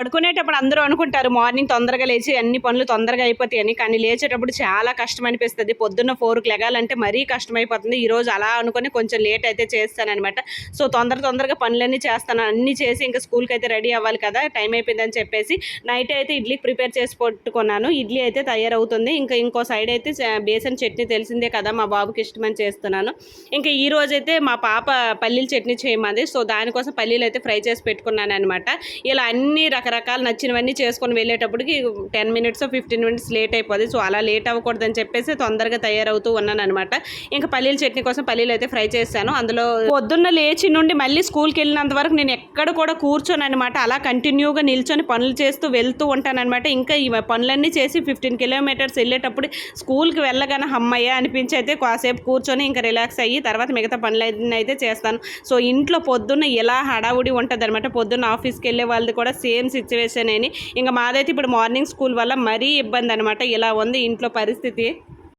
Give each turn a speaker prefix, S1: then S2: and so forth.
S1: పడుకునేటప్పుడు అందరూ అనుకుంటారు మార్నింగ్ తొందరగా లేచి అన్ని పనులు తొందరగా అయిపోతాయి అని. కానీ లేచేటప్పుడు చాలా కష్టం అనిపిస్తుంది పొద్దున్న ఫోర్కి లెగాలంటే మరీ కష్టమైపోతుంది. ఈరోజు అలా అనుకుని కొంచెం లేట్ అయితే చేస్తానమాట సో తొందర తొందరగా పనులన్నీ చేస్తాను. అన్నీ చేసి ఇంకా స్కూల్కి అయితే రెడీ అవ్వాలి కదా టైం అయిపోయిందని చెప్పేసి నైట్ అయితే ఇడ్లీ ప్రిపేర్ చేసి పెట్టుకున్నాను. ఇడ్లీ అయితే తయారవుతుంది. ఇంకా ఇంకో సైడ్ అయితే బేసన్ చట్నీ తెలిసిందే కదా మా బాబుకి ఇష్టమని చేస్తున్నాను. ఇంకా ఈ రోజు అయితే మా పాప పల్లీల చట్నీ చేయమంది. సో దానికోసం పల్లీలు అయితే ఫ్రై చేసి పెట్టుకున్నాను అనమాట ఇలా అన్ని రకాల రకరకాలు నచ్చినవన్నీ చేసుకొని వెళ్ళేటప్పటికి ten minutes fifteen minutes late అయిపోతుంది సో అలా లేట్ అవ్వకూడదని చెప్పేసి తొందరగా తయారవుతూ ఉన్నాను అనమాట ఇంకా పల్లీల చట్నీ కోసం పల్లీలు అయితే ఫ్రై చేశాను. అందులో పొద్దున్న లేచి నుండి మళ్ళీ స్కూల్కి వెళ్ళినంత వరకు నేను ఎక్కడ కూడా కూర్చొని అనమాట అలా కంటిన్యూగా నిల్చొని పనులు చేస్తూ వెళ్తూ ఉంటానన్నమాట. ఇంకా ఈ పనులన్నీ చేసి ఫిఫ్టీన్ కిలోమీటర్స్ వెళ్ళేటప్పుడు స్కూల్కి వెళ్ళగానే అమ్మయ్య అనిపించి అయితే కాసేపు కూర్చొని ఇంకా రిలాక్స్ అయ్యి తర్వాత మిగతా పనులన్నీ అయితే చేస్తాను. సో ఇంట్లో పొద్దున్న ఎలా హడావుడి ఉంటుంది అనమాట పొద్దున్న ఆఫీస్కి వెళ్ళే వాళ్ళది కూడా సేమ్ సిచ్యువేషన్ అని ఇంకా మాదైతే ఇప్పుడు మార్నింగ్ స్కూల్ వల్ల మరీ ఇబ్బంది అనమాట ఇలా ఉంది ఇంట్లో పరిస్థితి.